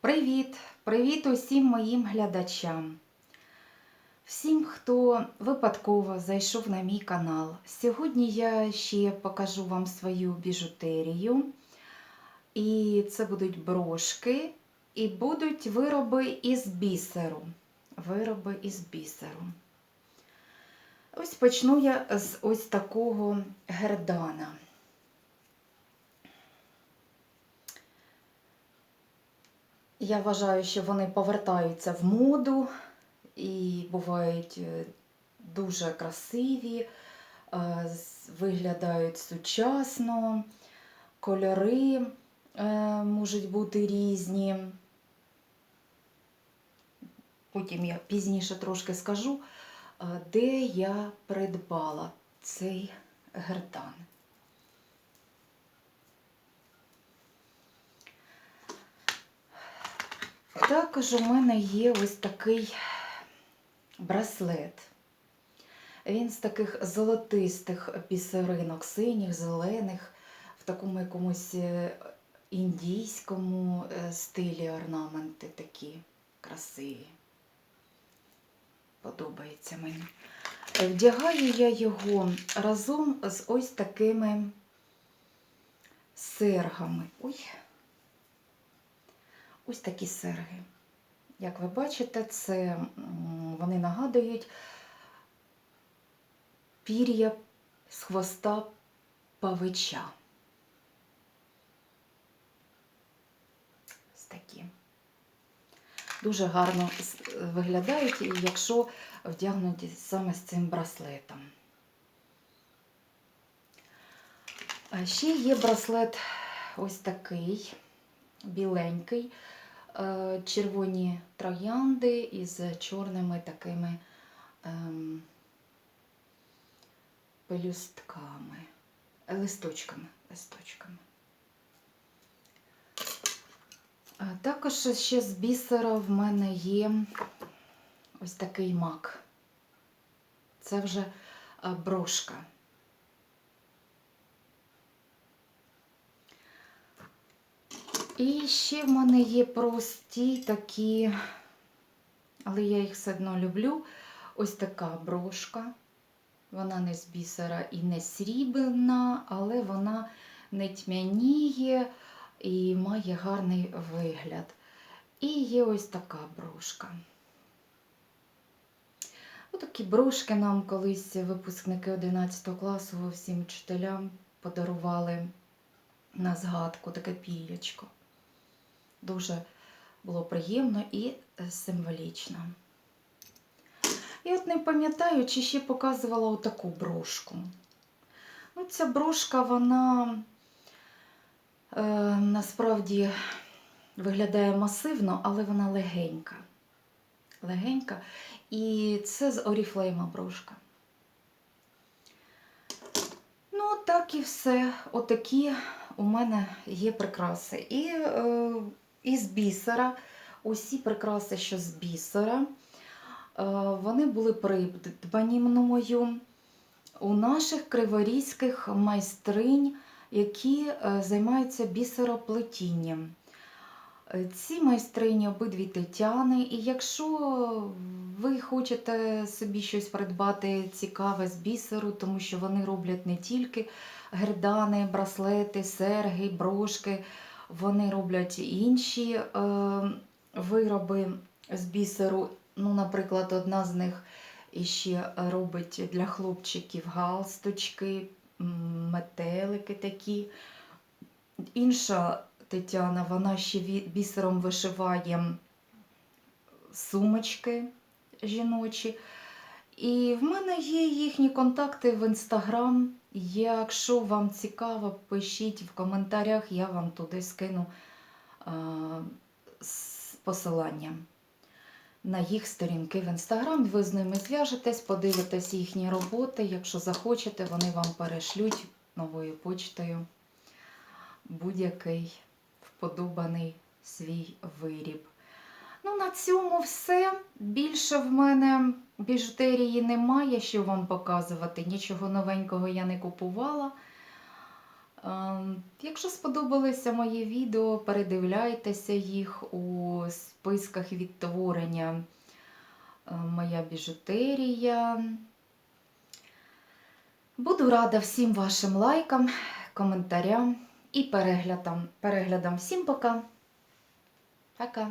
Привіт! Привіт усім моїм глядачам. Всім, хто випадково зайшов на мій канал. Сьогодні я ще покажу вам свою біжутерію. І це будуть брошки, і будуть вироби із бісеру. Вироби із бісеру. Ось почну я з ось такого гердана. Я вважаю, що вони повертаються в моду і бувають е, дуже красиві, е, виглядають сучасно, кольори е, можуть бути різні. Потім я пізніше трошки скажу, де я придбала цей гердан. Також у мене є ось такий браслет. Він з таких золотистих бісеринок, синіх, зелених, в такому якомусь е, індійському е, стилі орнаменти такі красиві. Подобається мені. Вдягаю я його разом з ось такими сергами. Ой, ось такі серги. Як ви бачите, це вони нагадують пір'я з хвоста павича. Ось такі. Дуже гарно виглядають, якщо вдягнуті саме з цим браслетом. А ще є браслет ось такий, біленький, червоні троянди із чорними такими ем, пелюстками, е, листочками, листочками. Також ще з бісера в мене є ось такий мак. Це вже е, брошка. І ще в мене є прості такі, але я їх все одно люблю. Ось така брошка. Вона не з бісера і не срібна, але вона не тьмяніє і має гарний вигляд. І є ось така брошка. Отакі брошки нам колись випускники 11 класу всім вчителям подарували на згадку таке піллячко. Дуже було приємно і е, символічно. І от не пам'ятаю, чи ще показувала отаку брошку. Ну, ця брошка, вона е, насправді виглядає масивно, але вона легенька. Легенька. І це з Оріфлейма брошка. Ну, так і все. Отакі у мене є прикраси. І е, із бісера, усі прикраси, що з бісера, е, вони були придбані мною. У наших криворізьких майстринь, які е, займаються бісероплетінням. Е, Ці майстрині обидві Тетяни, і якщо ви хочете собі щось придбати цікаве з бісеру, тому що вони роблять не тільки гердани, браслети, серги, брошки, вони роблять інші е, вироби з бісеру. Ну, наприклад, одна з них іще робить для хлопчиків галстучки, метелики такі. Інша Тетяна, вона ще бісером вишиває сумочки жіночі. І в мене є їхні контакти в інстаграм. Якщо вам цікаво, пишіть в коментарях, я вам туди скину посилання на їх сторінки в інстаграм. Ви з ними зв'яжетесь, подивитесь їхні роботи. Якщо захочете, вони вам перешлють новою почтою будь-який вподобаний свій виріб. Ну, на цьому все. Більше в мене біжутерії немає, що вам показувати. Нічого новенького я не купувала. Ем, Якщо сподобалися мої відео, передивляйтеся їх у списках відтворення е, Моя біжутерія. Буду рада всім вашим лайкам, коментарям і переглядам. переглядам. Всім пока. Пока.